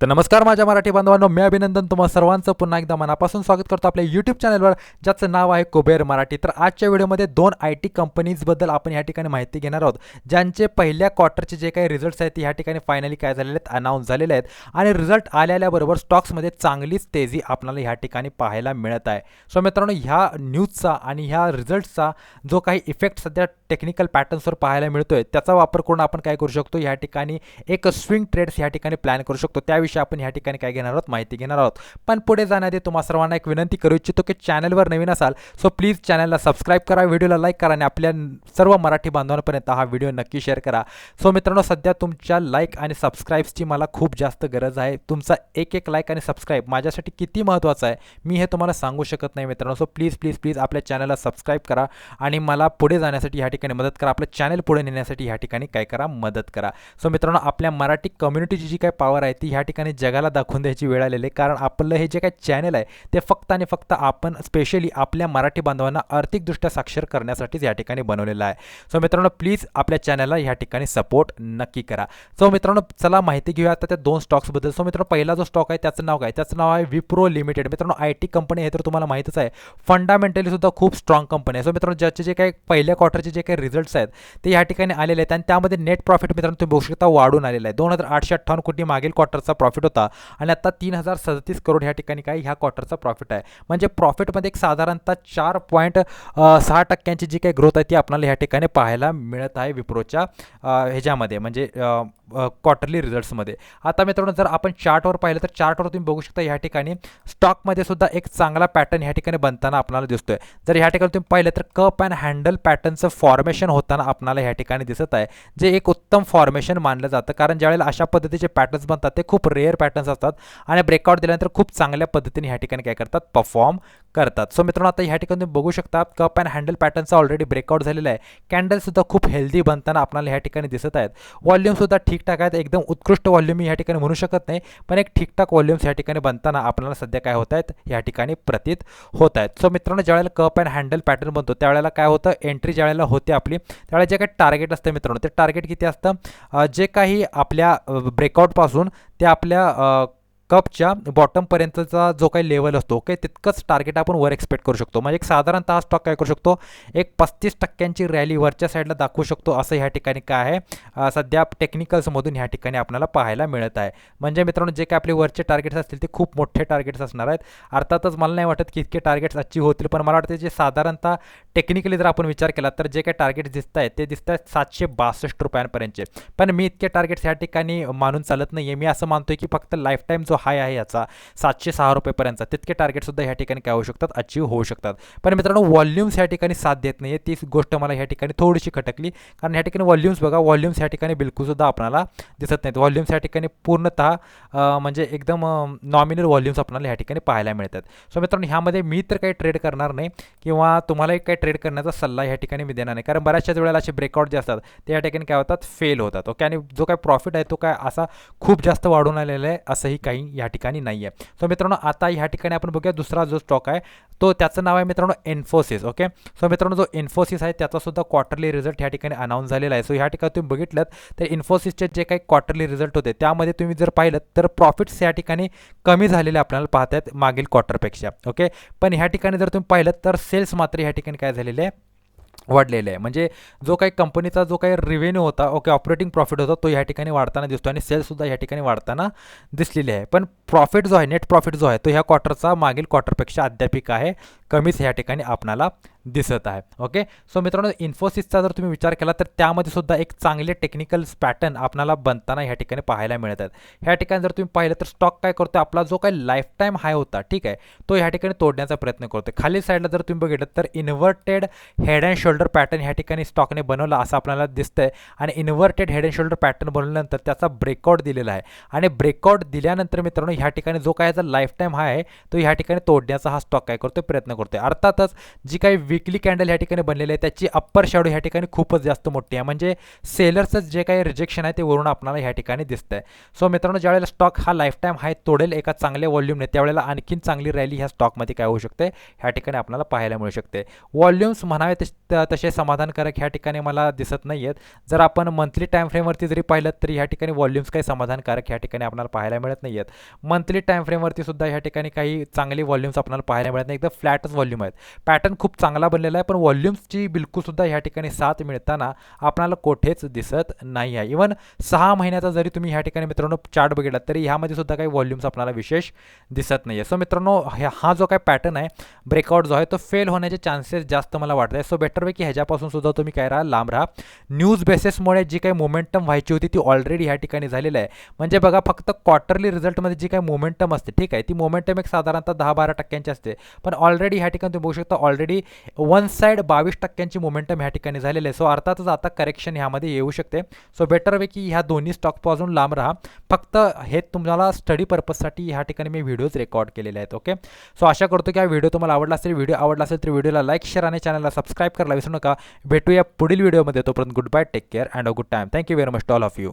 तर नमस्कार माझ्या मराठी बांधवांनो मी अभिनंदन तुम्हा सर्वांचं. पुन्हा एकदा मनापासून स्वागत करतो आपल्या यूट्यूब चॅनलवर ज्याचं नाव आहे कुबेर मराठी. तर आजच्या व्हिडिओमध्ये दोन आय टी कंपनीजबद्दल आपण या ठिकाणी माहिती घेणार आहोत ज्यांचे पहिल्या क्वार्टरचे जे काही रिझल्ट्स आहेत ते ह्या ठिकाणी फायनली काय झालेले आहेत अनाऊन्स झालेले आहेत. आणि रिझल्ट आल्याबरोबर स्टॉक्समध्ये चांगलीच तेजी आपल्याला ह्या ठिकाणी पाहायला मिळत आहे. सो मित्रांनो ह्या न्यूजचा आणि ह्या रिझल्ट्सचा जो काही इफेक्ट सध्या टेक्निकल पॅटर्न्सवर पाहायला मिळतो आहे त्याचा वापर करून आपण काय करू शकतो? या ठिकाणी एक स्विंग ट्रेड्स ह्या ठिकाणी प्लॅन करू शकतो. त्याविषयी आपण ह्या ठिकाणी काय घेणार आहोत? माहिती घेणार आहोत. पण पुढे जाण्याआधी तुम्हा सर्वांना एक विनंती करू इच्छितो की चॅनलवर नवीन असाल सो प्लीज चॅनलला सबस्क्राईब करा व्हिडिओला लाईक करा आणि आपल्या सर्व मराठी बांधवांपर्यंत हा व्हिडिओ नक्की शेअर करा. सो मित्रांनो सध्या तुमच्या लाईक आणि सबस्क्राईब्सची मला खूप जास्त गरज आहे. तुमचा एक एक लाईक आणि सबस्क्राईब माझ्यासाठी किती महत्त्वाचं आहे मी हे तुम्हाला सांगू शकत नाही मित्रांनो. सो प्लीज प्लीज प्लीज आपल्या चॅनलला सबस्क्राईब करा आणि मला पुढे जाण्यासाठी ह्या ठिकाणी मदत करा. आपलं चॅनल पुढे नेण्यासाठी ह्या ठिकाणी काय करा मदत करा. सो मित्रांनो आपल्या मराठी कम्युनिटीची जी काय पॉवर आहे ती ह्या ठिकाणी जगाला दाखवून द्यायची वेळ आलेली आहे. कारण आपलं हे जे काही चॅनल आहे ते फक्त आणि फक्त आपण स्पेशली आपल्या मराठी बांधवांना आर्थिकदृष्ट्या साक्षर करण्यासाठीच या ठिकाणी बनवलेलं आहे. सो मित्रांनो प्लीज आपल्या चॅनलला ह्या ठिकाणी सपोर्ट नक्की करा. सो मित्रांनो चला माहिती घेऊया आता त्या दोन स्टॉक्सबद्दल सो मित्रांनो पहिला जो स्टॉक आहे त्याचं नाव काय? त्याचं नाव आहे विप्रो लिमिटेड मित्रांनो आय टी कंपनी आहे तर तुम्हाला माहितच आहे. फंडामेंटली सुद्धा खूप स्ट्रॉंग कंपनी आहे. सो मित्रांनो ज्याचे जे काही पहिल्या क्वार्टरचे जे काही रिझल्ट्स आहेत ते या ठिकाणी आलेले आहेत. आणि त्यामध्ये नेट प्रॉफिट मित्रांनो तुम्ही बघू शकता वाढून आलेला आहे. दोन हजार आठशे अठ्ठावन्न कोटी मागील क्वार्टरचा प्रॉफिट होता. आणि आता तीन हजार सदतीस करोड ह्या ठिकाणी काय ह्या क्वार्टरचा प्रॉफिट आहे. म्हणजे प्रॉफिटमध्ये एक साधारणतः चार पॉईंट सहा टक्क्यांची जी काही ग्रोथ आहे ती आपल्याला ह्या ठिकाणी पाहायला मिळत आहे विप्रोच्या ह्याच्यामध्ये. म्हणजे क्वार्टरली रिझल्ट्समध्ये आता मित्रांनो जर आपण चार्टवर पाहिलं तर चार्टवर तुम्ही बघू शकता ह्या ठिकाणी स्टॉकमध्ये सुद्धा एक चांगला पॅटर्न ह्या ठिकाणी बनताना आपल्याला दिसतोय. जर ह्या ठिकाणी तुम्ही पाहिलं तर कप अँड हँडल पॅटर्नचं फॉर्मेशन होताना आपल्याला ह्या ठिकाणी दिसत आहे जे एक उत्तम फॉर्मेशन मानलं जातं. कारण ज्यावेळेला अशा पद्धतीचे पॅटर्न्स बनतात ते खूप रेअर पॅटर्न्स असतात आणि ब्रेकआउट दिल्यानंतर खूप चांगल्या पद्धतीने ह्या ठिकाणी काय करतात? परफॉर्म करतात. सो मित्रांनो आता ह्या ठिकाणी तुम्ही बघू शकता कप अँड हँडल पॅटर्नचा ऑलरेडी ब्रेकआउट झालेला आहे. कॅन्डलसुद्धा खूप हेल्दी बनताना आपल्याला ह्या ठिकाणी दिसत आहेत. व्हॉल्यूमसुद्धा ठीकठाक आहेत. एकदम उत्कृष्ट व्हॉल्यूम मी ठिकाणी म्हणू शकत नाही पण एक ठीकठाक व्हॉल्यूम्स ह्या ठिकाणी बनताना आपल्याला सध्या काय होत आहेत ह्या ठिकाणी प्रतीत होत आहेत. सो मित्रांनो ज्यावेळेला कप अँड हँडल पॅटर्न बनतो त्यावेळेला काय होतं? एंट्री ज्यावेळेला होते आपली त्यावेळेला जे काही टार्गेट असतं मित्रांनो ते टार्गेट किती असतं? जे काही आपल्या ब्रेकआउटपासून ते आपल्या कपच्या बॉटमपर्यंतचा जो काही लेवल असतो ओके तितकंच टार्गेट आपण वर एक्सपेक्ट करू शकतो. म्हणजे एक साधारणतः हा स्टॉक काय करू शकतो? एक पस्तीस टक्क्यांची रॅली वरच्या साईडला दाखवू शकतो असं ह्या ठिकाणी काय आहे? सध्या टेक्निकल्समधून ह्या ठिकाणी आपल्याला पाहायला मिळत आहे. म्हणजे मित्रांनो जे काय आपले वरचे टार्गेट्स असतील ते खूप मोठे टार्गेट्स असणार आहेत. अर्थातच मला नाही वाटत की इतके टार्गेट्स अचीव होतील पण मला वाटतं जे साधारणतः टेक्निकली जर आपण विचार केला तर जे काही टार्गेट्स दिसत आहेत ते दिसत आहेत सातशे बासष्ट रुपयांपर्यंतचे. पण मी इतके टार्गेट्स ह्या ठिकाणी मानून चालत नाही आहे मी असं मानतोय की फक्त लाईफ टाईम जो हाय आहे याचा. सातशे सहा रुपयेपर्यंत. तितके टार्गेटसुद्धा ह्या ठिकाणी काय होऊ शकतात? अचीव होऊ शकतात. पण मित्रांनो व्हॉल्यूम्स ह्या ठिकाणी साथ देत नाही आहे तीच गोष्ट मला ह्या ठिकाणी थोडीशी खटकली. कारण ह्या ठिकाणी व्हॉल्यूम्स बघा व्हॉल्यूम्स ह्या ठिकाणी बिलकुलसुद्धा आपल्याला दिसत नाहीत. व्हॉल्यूम्स ह्या ठिकाणी पूर्णतः म्हणजे एकदम नॉमिनल व्हॉल्यूम्स आपल्याला ह्या ठिकाणी पाहायला मिळतात. सो मित्रांनो ह्यामध्ये मी तर काही ट्रेड करणार नाही किंवा तुम्हालाही काही ट्रेड करण्याचा सल्ला ह्या ठिकाणी मी देणार नाही. कारण बऱ्याचशाच वेळेला असे ब्रेकआउट जे असतात ते या ठिकाणी काय होतात? फेल होतात. ओके आणि जो काय प्रॉफिट आहे तो काय असा खूप जास्त वाढून आलेला आहे असंही काही या ठिकाणी नाही आहे सो मित्रांनो आता ह्या ठिकाणी आपण बघूया दुसरा जो स्टॉक आहे तो त्याचं नाव आहे मित्रांनो इन्फोसिस ओके सो मित्रांनो जो इन्फोसिस आहे त्याचासुद्धा क्वार्टरली रिझल्ट ह्या ठिकाणी अनाऊन्स झालेला आहे. सो ह्या ठिकाणी तुम्ही बघितलं तर इन्फोसिसचे जे काही क्वार्टरली रिझल्ट होते त्यामध्ये तुम्ही जर पाहिलं तर प्रॉफिट्स या ठिकाणी कमी झालेले आपल्याला पाहत आहेत मागील क्वार्टरपेक्षा ओके पण ह्या ठिकाणी जर तुम्ही पाहिलं तर सेल्स मात्र ह्या ठिकाणी काय झालेले आहे? वाढलेलं आहे. म्हणजे जो काही कंपनीचा जो काही रेव्हेन्यू होता ओके ऑपरेटिंग प्रॉफिट होता तो ह्या ठिकाणी वाढताना दिसतो आणि सेल्ससुद्धा ह्या ठिकाणी वाढताना दिसलेली आहे. पण प्रॉफिट जो आहे नेट प्रॉफिट जो आहे तो ह्या क्वार्टरचा मागील क्वार्टरपेक्षा अद्यापिक आहे. कमीच ह्या ठिकाणी आपणाला दिसत आहे. ओके सो मित्रांनो इन्फोसिसचा जर तुम्ही विचार केला तर त्यामध्ये सुद्धा एक चांगले टेक्निकल पॅटर्न आपल्याला बनताना ह्या ठिकाणी पाहायला मिळत आहेत. ह्या ठिकाणी जर तुम्ही पाहिलं तर स्टॉक काय करतो आपला जो काही लाईफ टाईम हाय होता ठीक आहे तो ह्या ठिकाणी तोडण्याचा प्रयत्न करतो खाली साईडला जर तुम्ही बघितलं तर inverted head and shoulder pattern ह्या ठिकाणी स्टॉकने बनवला असं आपल्याला दिसतंय. आणि inverted head and shoulder pattern बनवल्यानंतर त्याचा ब्रेकआउट दिलेला आहे. आणि ब्रेकआउट दिल्यानंतर मित्रांनो ह्या ठिकाणी जो काय याचा लाईफ टाईम हाय आहे तो ह्या ठिकाणी तोडण्याचा हा स्टॉक काय करतो प्रयत्न करतोय. अर्थातच जी काही विकली कॅन्डल ह्या ठिकाणी बनलेली आहे त्याची अप्पर शॅडो ह्या ठिकाणी खूपच जास्त मोठी आहे. म्हणजे सेलरचं जे काही रिजेक्शन आहे ते वरून आपल्याला ह्या ठिकाणी दिसतंय. सो मित्रांनो ज्यावेळेला स्टॉक हा लाईफ टाईम हाय तोडेल एका चांगल्या व्हॉल्यूमने त्यावेळेला आणखीन चांगली रॅली ह्या स्टॉकमध्ये काय होऊ शकते? ह्या ठिकाणी आपल्याला पाहायला मिळू शकते. व्हॉल्यूम्स म्हणावे तश- तसे समाधानकारक ह्या ठिकाणी मला दिसत नाही आहेत जर आपण मंथली टाईम फ्रेमवरती जरी पाहिलं तरी ह्या ठिकाणी व्हॉल्यूम्स काही समाधानकारक ह्या ठिकाणी आपल्याला पाहायला मिळत नाही आहेत मंथली टाईम फ्रेमवरती सुद्धा ह्या ठिकाणी काही चांगले व्हॉल्यूम्स आपल्याला पाहायला मिळत नाही एकदम फ्लॅटच व्हॉल्यूम आहेत. पॅटर्न खूप चांगला बनलेला आहे पण व्हॉल्यूम्सची बिलकुलसुद्धा ह्या ठिकाणी साथ मिळताना आपल्याला कोठेच दिसत नाही आहे. इवन सहा महिन्याचा जरी तुम्ही ह्या ठिकाणी मित्रांनो चार्ट बघितला तरी ह्यामध्ये सुद्धा काही व्हॉल्यूम्स आपल्याला विशेष दिसत नाही आहे सो मित्रांनो हा जो काय पॅटर्न आहे ब्रेकआउट जो आहे तो फेल होण्याचे चान्सेस जास्त मला वाटत आहे सो बेटरपैकी ह्याच्यापासून सुद्धा तुम्ही काय राहा लांब राहा. न्यूज बेसिसमुळे जी काही मोमेंटम व्हायची होती ती ऑलरेडी ह्या ठिकाणी झालेली आहे. म्हणजे बघा फक्त क्वार्टरली रिझल्टमध्ये जी काही मोमेंटम असते ठीक आहे ती मोमेंटम एक साधारणतः दहा बारा टक्क्यांची असते. पण ऑलरेडी ह्या ठिकाणी तुम्ही बघू शकता ऑलरेडी वन साईड बावीस टक्क्यांची मोमेंटम ह्या ठिकाणी झालेली आहे. सो अर्थातच आता करेक्शन ह्यामध्ये येऊ शकते. सो बेटरपैकी ह्या दोन्ही स्टॉकपासून लांब राहा. फक्त हे तुम्हाला स्टडी पर्पजसाठी ह्या ठिकाणी मी व्हिडिओज रेकॉर्ड केलेले आहेत ओके सो आशा करतो की हा व्हिडिओ तुम्हाला आवडला असेल. व्हिडिओ आवडला असेल तर व्हिडिओला लाईक शेअर आणि चॅनलला सबस्क्राईब करायला विसरू नका. भेटूया पुढील व्हिडिओमध्ये तोपर्यंत good bye take care and a good time thank you very much all of you